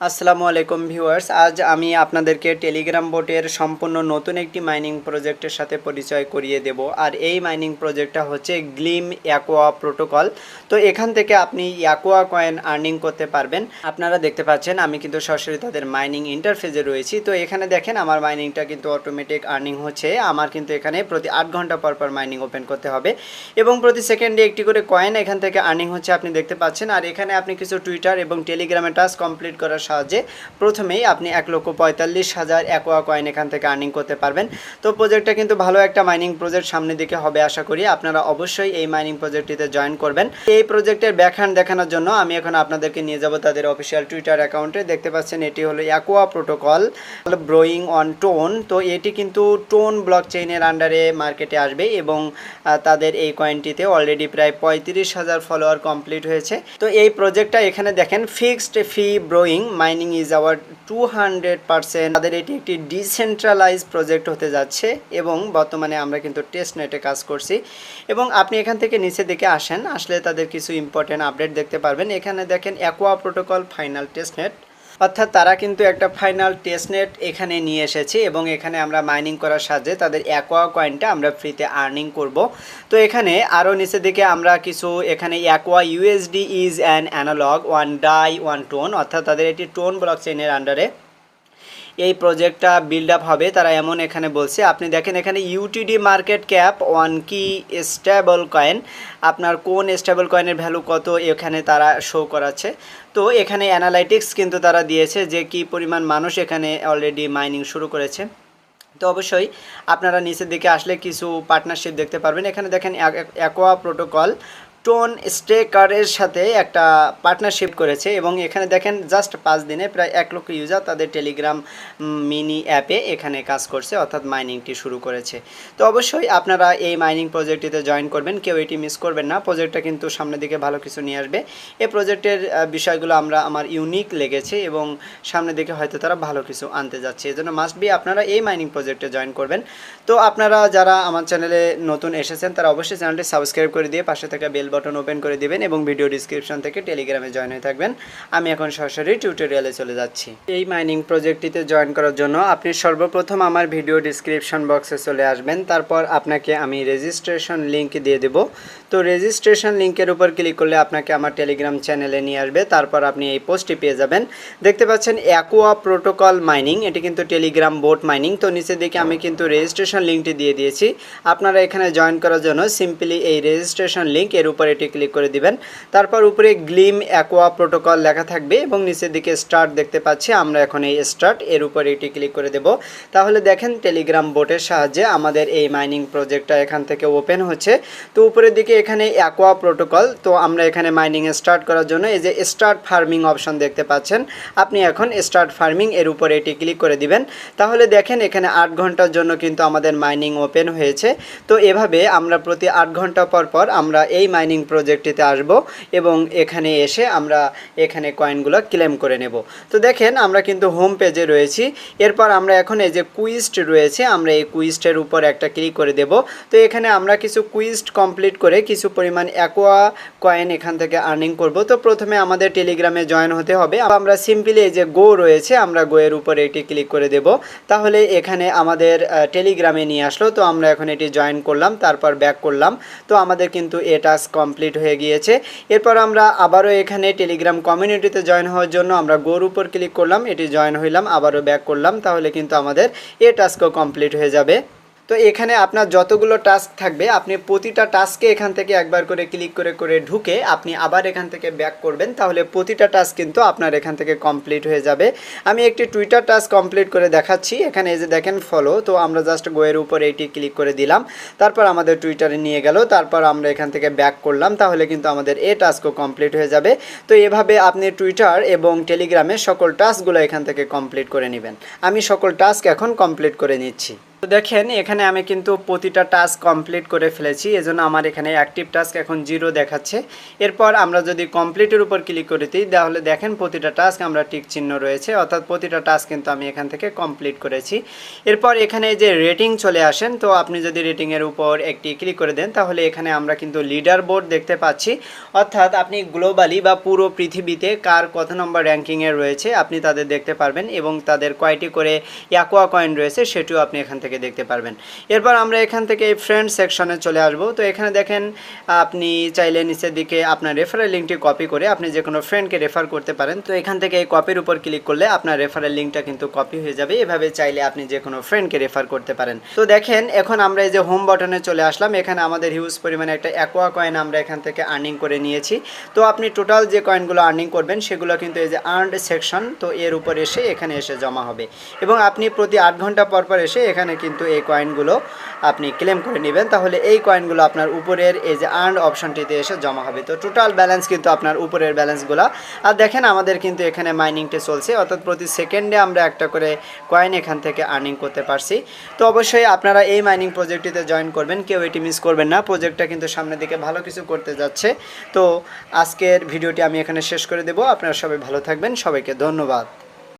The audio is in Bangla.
আসসালামু আলাইকুম ভিউয়ার্স, আজ আমি আপনাদেরকে টেলিগ্রাম বোটের সম্পূর্ণ নতুন একটি মাইনিং প্রজেক্টের সাথে পরিচয় করিয়ে দেব। আর এই মাইনিং প্রজেক্টটা হচ্ছে গ্লিম অ্যাকোয়া প্রোটোকল তো এখান থেকে আপনি অ্যাকোয়া কয়েন আর্নিং করতে পারবেন। আপনারা দেখতে পাচ্ছেন, আমি কিন্তু সরাসরি তাদের মাইনিং ইন্টারফেজে রয়েছি। তো এখানে দেখেন, আমার মাইনিংটা কিন্তু অটোমেটিক আর্নিং হচ্ছে। আমার কিন্তু এখানে প্রতি আট ঘণ্টা পর পর মাইনিং ওপেন করতে হবে। এবং প্রতি সেকেন্ডে একটি করে কয়েন এখান থেকে আর্নিং হচ্ছে, আপনি দেখতে পাচ্ছেন। আর এখানে আপনি কিছু টুইটার এবং টেলিগ্রামে টাস্ক কমপ্লিট করার সাহায্যে প্রথমেই আপনি এক লক্ষ পঁয়তাল্লিশ হাজার অ্যাকোয়া কয়েন এখান থেকে আর্নিং করতে পারবেন। তো প্রজেক্টটা কিন্তু ভালো একটা মাইনিং প্রজেক্ট সামনের দিকে হবে আশা করি। আপনারা অবশ্যই এই মাইনিং প্রজেক্টটিতে জয়েন করবেন। এই প্রজেক্টের ব্যাখ্যান দেখানোর জন্য আমি এখন আপনাদেরকে নিয়ে যাব তাদের অফিসিয়াল টুইটার অ্যাকাউন্টে দেখতে পাচ্ছেন, এটি হলো Aqua protocol borrowing on tone তো এটি কিন্তু টোন ব্লক চেইনের আন্ডারে মার্কেটে আসবে এবং তাদের এই কয়েনটিতে অলরেডি প্রায় পঁয়ত্রিশ হাজার ফলোয়ার কমপ্লিট হয়েছে। তো এই প্রজেক্টটা এখানে দেখেন fixed fee borrowing mining is our two hundred percent তাদের এটি একটি ডিসেন্ট্রালাইজ প্রজেক্ট হতে যাচ্ছে এবং বর্তমানে আমরা কিন্তু টেস্ট নেটে কাজ করছি। এবং আপনি এখান থেকে নিচে দিকে আসেন, আসলে তাদের কিছু ইম্পর্টেন্ট আপডেট দেখতে পারবেন। এখানে দেখেন aqua protocol final test net অর্থাৎ তারা কিন্তু একটা ফাইনাল টেস্টনেট এখানে নিয়ে এসেছে এবং এখানে আমরা মাইনিং করার সাহায্যে তাদের অ্যাকোয়া কয়েনটা আমরা ফ্রিতে আর্নিং করব। তো এখানে আরও নিচে দিকে আমরা কিছু এখানে Aqua USD is an analog one die one tone অর্থাৎ তাদের এটি টোন ব্লক চেনের আন্ডারে এই প্রজেক্টটা বিল্ড আপ হবে। তারা এমন এখানে বলছে, আপনি দেখেন এখানে ইউটিডি মার্কেট ক্যাপ ওয়ান কি স্টেবল কয়েন আপনার কোন স্টেবল কয়েনের ভ্যালু কত এখানে তারা শো করাচ্ছে। তো এখানে অ্যানালাইটিক্স কিন্তু তারা দিয়েছে যে কি পরিমাণ মানুষ এখানে অলরেডি মাইনিং শুরু করেছে। তো অবশ্যই আপনারা নিচের দিকে আসলে কিছু পার্টনারশিপ দেখতে পারবেন। এখানে দেখেন অ্যাকোয়া প্রোটোকল টোন স্টেকারের সাথে একটা পার্টনারশিপ করেছে এবং এখানে দেখেন জাস্ট পাঁচ দিনে প্রায় এক লক্ষ ইউজার তাদের টেলিগ্রাম মিনি অ্যাপে এখানে কাজ করছে, অর্থাৎ মাইনিংটি শুরু করেছে। তো অবশ্যই আপনারা এই মাইনিং প্রজেক্টটিতে জয়েন করবেন, কেউ এটি মিস করবেন না। প্রজেক্টটা কিন্তু সামনের দিকে ভালো কিছু নিয়ে আসবে। এই প্রজেক্টের বিষয়গুলো আমরা, আমার ইউনিক লেগেছে এবং সামনের দিকে হয়তো তারা ভালো কিছু আনতে যাচ্ছে। এজন্য মাস্ট বি আপনারা এই মাইনিং প্রজেক্টে জয়েন করবেন। তো আপনারা যারা আমার চ্যানেলে নতুন এসেছেন, তারা অবশ্যই চ্যানেলটি সাবস্ক্রাইব করে দিয়ে পাশে থাকা বেল বাটন ওপেন করে দিবেন এবং ভিডিও ডিসক্রিপশন থেকে টেলিগ্রামে জয়েন হয়ে থাকবেন। আমি এখন সরাসরি টিউটোরিয়ালে চলে যাচ্ছি। এই মাইনিং প্রজেক্টটিতে জয়েন করার জন্য আপনি সর্বপ্রথম আমার ভিডিও ডিসক্রিপশন বক্সে চলে আসবেন। তারপর আপনাকে আমি রেজিস্ট্রেশন লিংক দিয়ে দেব। তো রেজিস্ট্রেশন লিংকের উপর ক্লিক করলে আপনাকে আমার টেলিগ্রাম চ্যানেলে নিয়ে আসবে। তারপর আপনি এই পোস্টটি পেয়ে যাবেন। দেখতে পাচ্ছেন অ্যাকোয়া প্রোটোকল মাইনিং এটি কিন্তু টেলিগ্রাম বোট মাইনিং তো নিচের দিকে আমি কিন্তু রেজিস্ট্রেশন লিঙ্কটি দিয়ে দিয়েছি। আপনারা এখানে জয়েন করার জন্য সিম্পলি এই রেজিস্ট্রেশন লিঙ্ক এর উপর এটি ক্লিক করে দিবেন। তারপর উপরে গ্লিম অ্যাকোয়া প্রোটোকল লেখা থাকবে এবং নিচের দিকে স্টার্ট দেখতে পাচ্ছি, আমরা এখন এই স্টার্ট, এর উপর এটি ক্লিক করে দেব। তাহলে দেখেন টেলিগ্রাম বোটের সাহায্যে আমাদের এই মাইনিং প্রজেক্টটা এখান থেকে ওপেন হচ্ছে। তো উপরের দিকে এখানে অ্যাকোয়া প্রোটোকল, তো আমরা এখানে মাইনিং স্টার্ট করার জন্য এই যে স্টার্ট ফার্মিং অপশন দেখতে পাচ্ছেন, আপনি এখন স্টার্ট ফার্মিং এর উপরে এটি ক্লিক করে দিবেন। তাহলে দেখেন এখানে আট ঘণ্টার জন্য কিন্তু আমাদের মাইনিং ওপেন হয়েছে। তো এভাবে আমরা প্রতি আট ঘণ্টা পর পর আমরা এই মাইনিং প্রজেক্টটিতে আসব এবং এখানে এসে আমরা এখানে কয়েনগুলো ক্লেম করে নেব। তো দেখেন আমরা কিন্তু হোম পেজে রয়েছি। এরপর আমরা এখন এই যে কুইস্ট রয়েছে, আমরা এই কুইস্টের উপর একটা ক্লিক করে দেব। তো এখানে আমরা কিছু কুইস্ট কমপ্লিট করে কিছু পরিমাণ অ্যাকোয়া কয়েন এখান থেকে আর্নিং করব। তো প্রথমে আমাদের টেলিগ্রামে জয়েন হতে হবে। আমরা সিম্পলি এই যে গো রয়েছে, আমরা গো এর উপর এটি ক্লিক করে দেব। তাহলে এখানে আমাদের টেলিগ্রামে নিয়ে আসলো। তো আমরা এখন এটি জয়েন করলাম, তারপর ব্যাক করলাম। তো আমাদের কিন্তু এ টাস্ক কমপ্লিট হয়ে গিয়েছে। এরপর আমরা আবারও এখানে টেলিগ্রাম কমিউনিটিতে জয়েন হওয়ার জন্য আমরা গোর উপর ক্লিক করলাম, এটি জয়েন হইলাম, আবারও ব্যাক করলাম, তাহলে কিন্তু আমাদের এ টাস্কও কমপ্লিট হয়ে যাবে। তো এখানে আপনার যতগুলো টাস্ক থাকবে, আপনি প্রতিটা টাস্কে এখান থেকে একবার করে ক্লিক করে করে ঢুকে আপনি আবার এখান থেকে ব্যাক করবেন, তাহলে প্রতিটা টাস্ক কিন্তু আপনার এখান থেকে কমপ্লিট হয়ে যাবে। আমি একটি টুইটার টাস্ক কমপ্লিট করে দেখাচ্ছি, এখানে এই যে দেখেন ফলো তো আমরা জাস্ট গোয়ের উপর এইটি ক্লিক করে দিলাম, তারপর আমাদের টুইটারে নিয়ে গেল, তারপর আমরা এখান থেকে ব্যাক করলাম, তাহলে কিন্তু আমাদের এ টাস্কও কমপ্লিট হয়ে যাবে। তো এভাবে আপনি টুইটার এবং টেলিগ্রামে সকল টাস্কগুলো এখান থেকে কমপ্লিট করে নেবেন। আমি সকল টাস্ক এখন কমপ্লিট করে নিচ্ছি। তো দেখেন, এখানে আমি কিন্তু প্রতিটা টাস্ক কমপ্লিট করে ফেলেছি, এজন্য আমার এখানে অ্যাক্টিভ টাস্ক এখন জিরো দেখাচ্ছে। এরপর আমরা যদি কমপ্লিটের উপর ক্লিক করে দিই, তাহলে দেখেন প্রতিটা টাস্ক আমরা টিক চিহ্ন রয়েছে, অর্থাৎ প্রতিটা টাস্ক কিন্তু আমি এখান থেকে কমপ্লিট করেছি। এরপর এখানে যে রেটিং চলে আসেন, তো আপনি যদি রেটিংয়ের উপর একটি ক্লিক করে দেন, তাহলে এখানে আমরা কিন্তু লিডার বোর্ড দেখতে পাচ্ছি। অর্থাৎ আপনি গ্লোবালি বা পুরো পৃথিবীতে কার কত নম্বর র্যাঙ্কিংয়ে রয়েছে, আপনি তাদের দেখতে পারবেন এবং তাদের কয়টি করে অ্যাকোয়া কয়েন রয়েছে, সেটিও আপনি এখান থেকে দেখতে পারবেন। এরপর আমরা এখান থেকে এই ফ্রেন্ড সেকশনে চলে আসব। তো এখানে দেখেন, আপনি চাইলে নিচের দিকে আপনার রেফারেল লিঙ্কটি কপি করে আপনি যে কোনো ফ্রেন্ডকে রেফার করতে পারেন। তো এখান থেকে এই কপির উপর ক্লিক করলে আপনার রেফারেল লিঙ্কটা কিন্তু কপি হয়ে যাবে। এভাবে চাইলে আপনি যে কোনো ফ্রেন্ডকে রেফার করতে পারেন। তো দেখেন, এখন আমরা এই যে হোম বাটনে চলে আসলাম। এখানে আমাদের হিউজ পরিমাণে একটা অ্যাকোয়া কয়েন আমরা এখান থেকে আর্নিং করে নিয়েছি। তো আপনি টোটাল যে কয়েনগুলো আর্নিং করবেন, সেগুলো কিন্তু এই যে আর্নড সেকশন তো এর উপর এসে এখানে এসে জমা হবে। এবং আপনি প্রতি আট ঘণ্টা পর পর এসে এখানে কিন্তু এই কয়েনগুলো আপনি ক্লেম করে নেবেন। তাহলে এই কয়েনগুলো আপনার উপরের এই যে আর্ন অপশনটিতে এসে জমা হবে। তো টোটাল ব্যালেন্স কিন্তু আপনার উপরের ব্যালেন্সগুলো আর দেখেন আমাদের কিন্তু এখানে মাইনিংটা চলছে। অর্থাৎ প্রতি সেকেন্ডে আমরা একটা করে কয়েন এখান থেকে আর্নিং করতে পারছি। তো অবশ্যই আপনারা এই মাইনিং প্রজেক্টটিতে জয়েন করবেন। কেউ এটি মিস করবেন না। প্রজেক্টটা কিন্তু সামনের দিকে ভালো কিছু করতে যাচ্ছে। তো আজকের ভিডিওটি আমি এখানে শেষ করে দেবো। আপনারা সবাই ভালো থাকবেন। সবাইকে ধন্যবাদ।